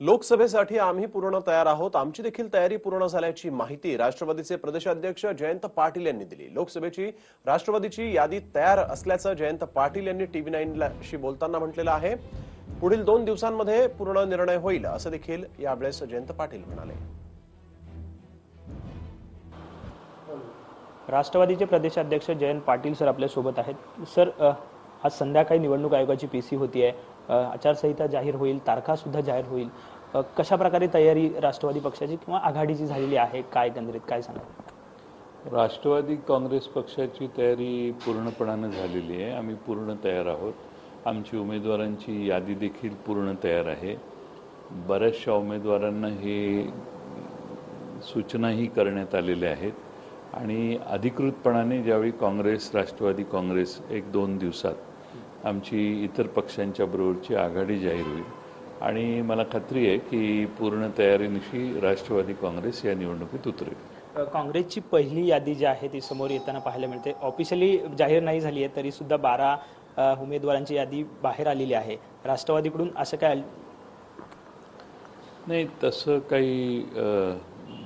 लोकसभेसाठी आम्ही पूर्ण तयार आहोत. आमची देखील तयारी पूर्ण झाल्याची माहिती राष्ट्रवादीचे प्रदेशाध्यक्ष जयंत पाटील यांनी दिली. लोकसभेची राष्ट्रवादीची यादी तयार असल्याचं जयंत पाटील यांनी टीव्ही नाईनशी बोलताना म्हटलेलं आहे. पुढील दोन दिवसांमध्ये पूर्ण निर्णय होईल असं देखील यावेळेस जयंत पाटील म्हणाले. राष्ट्रवादीचे प्रदेशाध्यक्ष जयंत पाटील सर आपल्यासोबत आहेत. सर आज संध्याकाळी निवडणूक आयोगाची पी सी होती आहे. आचारसंहिता जाहीर होईल तारखासुद्धा जाहीर होईल. कशा प्रकारे तयारी राष्ट्रवादी पक्षाची किंवा आघाडीची झालेली आहे? काय केंद्रित काय सांगा राष्ट्रवादी काँग्रेस पक्षाची तयारी पूर्णपणानं झालेली आहे. आम्ही पूर्ण तयार आहोत. आमची उमेदवारांची यादी देखील पूर्ण तयार आहे. बऱ्याचशा उमेदवारांना हे सूचनाही करण्यात आलेल्या आहेत. आणि अधिकृतपणाने ज्यावेळी काँग्रेस राष्ट्रवादी काँग्रेस एक दोन दिवसात आमची इतर पक्षांच्या बरोबरची आघाडी जाहीर होईल. आणि मला खात्री आहे की पूर्ण तयारीनिशी राष्ट्रवादी काँग्रेस या निवडणुकीत उतरेल. काँग्रेसची पहिली यादी जी आहे ती समोर येताना पाहायला मिळते. ऑफिशियली जाहीर नाही झाली आहे तरी सुद्धा बारा उमेदवारांची यादी बाहेर आलेली आहे. राष्ट्रवादीकडून असं काय नाही तसं काही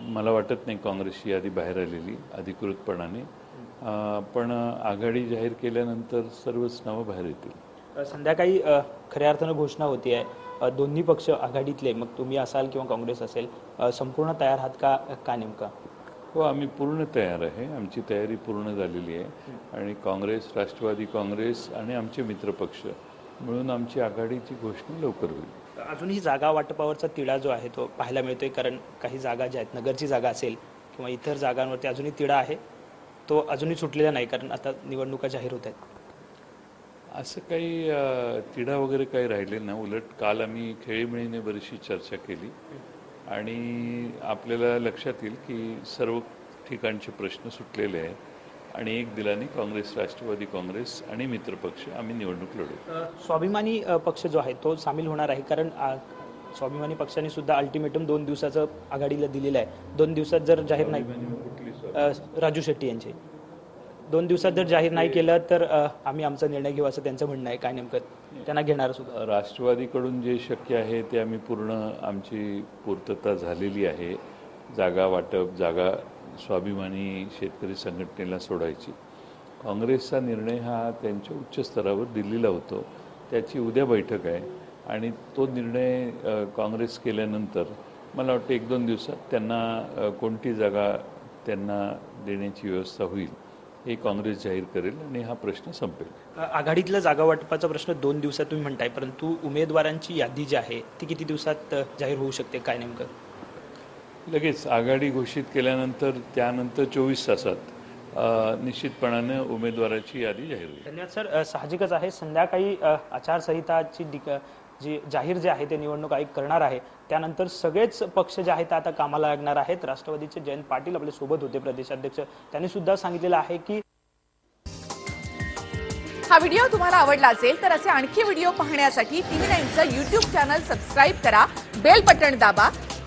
मला वाटत नाही काँग्रेसची यादी बाहेर आलेली अधिकृतपणाने. पण आघाडी जाहीर केल्यानंतर सर्वच नावं बाहेर येतील. संध्याकाळी खऱ्या अर्थानं घोषणा होती आहे दोन्ही पक्ष आघाडीतले मग तुम्ही असाल किंवा काँग्रेस असेल संपूर्ण तयार आहात का का नेमका? हो आम्ही पूर्ण तयार आहे. आमची तयारी पूर्ण झालेली आहे. आणि काँग्रेस राष्ट्रवादी काँग्रेस आणि आमचे मित्रपक्ष मिळून आमची आघाडीची घोषणा लवकर होईल. अजूनही जागा वाटपावरचा तिढा जो आहे तो पाहायला मिळतोय कारण काही जागा ज्या आहेत नगरची जागा असेल किंवा इतर जागांवरती अजूनही तिढा आहे तो अजूनही सुटलेला नाही कारण आता निवडणुका जाहीर होत आहेत. असं काही तिढा वगैरे काही राहिले ना उलट काल आम्ही खेळीमेळीने बरीचशी चर्चा केली. आणि आपल्याला लक्षात येईल की सर्व ठिकाणचे प्रश्न सुटलेले आहेत. आणि एक दिलाने काँग्रेस राष्ट्रवादी काँग्रेस आणि मित्रपक्ष आम्ही निवडणूक लढू. स्वाभिमानी पक्ष जो आहे तो सामील होणार आहे. कारण स्वाभिमानी पक्षाने सुद्धा अल्टिमेटम दोन दिवसाचं आघाडीला दिलेलं आहे. दोन दिवसात जर जाहीर नाही राजू शेट्टी यांचे. दोन दिवसात जर जाहीर नाही केलं तर आम्ही आमचा निर्णय घेऊ असं त्यांचं म्हणणं आहे. काय नेमकं त्यांना घेणार सुद्धा. राष्ट्रवादीकडून जे शक्य आहे ते आम्ही पूर्ण आमची पूर्तता झालेली आहे. जागा वाटप जागा स्वाभिमानी शेतकरी संघटनेला सोडायची. काँग्रेसचा निर्णय हा त्यांच्या उच्च स्तरावर दिल्लीला होतो. त्याची उद्या बैठक आहे आणि तो निर्णय काँग्रेस केल्यानंतर मला वाटतं एक दोन दिवसात त्यांना कोणती जागा त्यांना देण्याची व्यवस्था होईल हे काँग्रेस जाहीर करेल आणि हा प्रश्न संपेल. आघाडीतला जागा वाटपाचा प्रश्न दोन दिवसात तुम्ही म्हणताय परंतु उमेदवारांची यादी जी आहे ती किती दिवसात जाहीर होऊ शकते? काय नेमकं? लगेच आघाडी घोषित केल्यानंतर त्यानंतर चोवीस तासात निश्चितपणाने उमेदवाराची यादी जाहीर होईल. धन्यवाद सर. साहजिकच आहे. संध्याकाळी आचारसंहिताची डिक जी जाहीर जे आहे ते निवडणूक आयोग करणार आहे. त्यानंतर सगळेच पक्ष जे आहेत ते आता कामाला लागणार आहेत. राष्ट्रवादीचे जयंत पाटील आपल्यासोबत होते प्रदेशाध्यक्ष. त्यांनी सुद्धा सांगितलेलं आहे की हा व्हिडिओ तुम्हाला आवडला असेल तर असे आणखी व्हिडिओ पाहण्यासाठी टीव्ही नाईनचं युट्यूब चॅनल सबस्क्राईब करा. बेल बटण दाबा.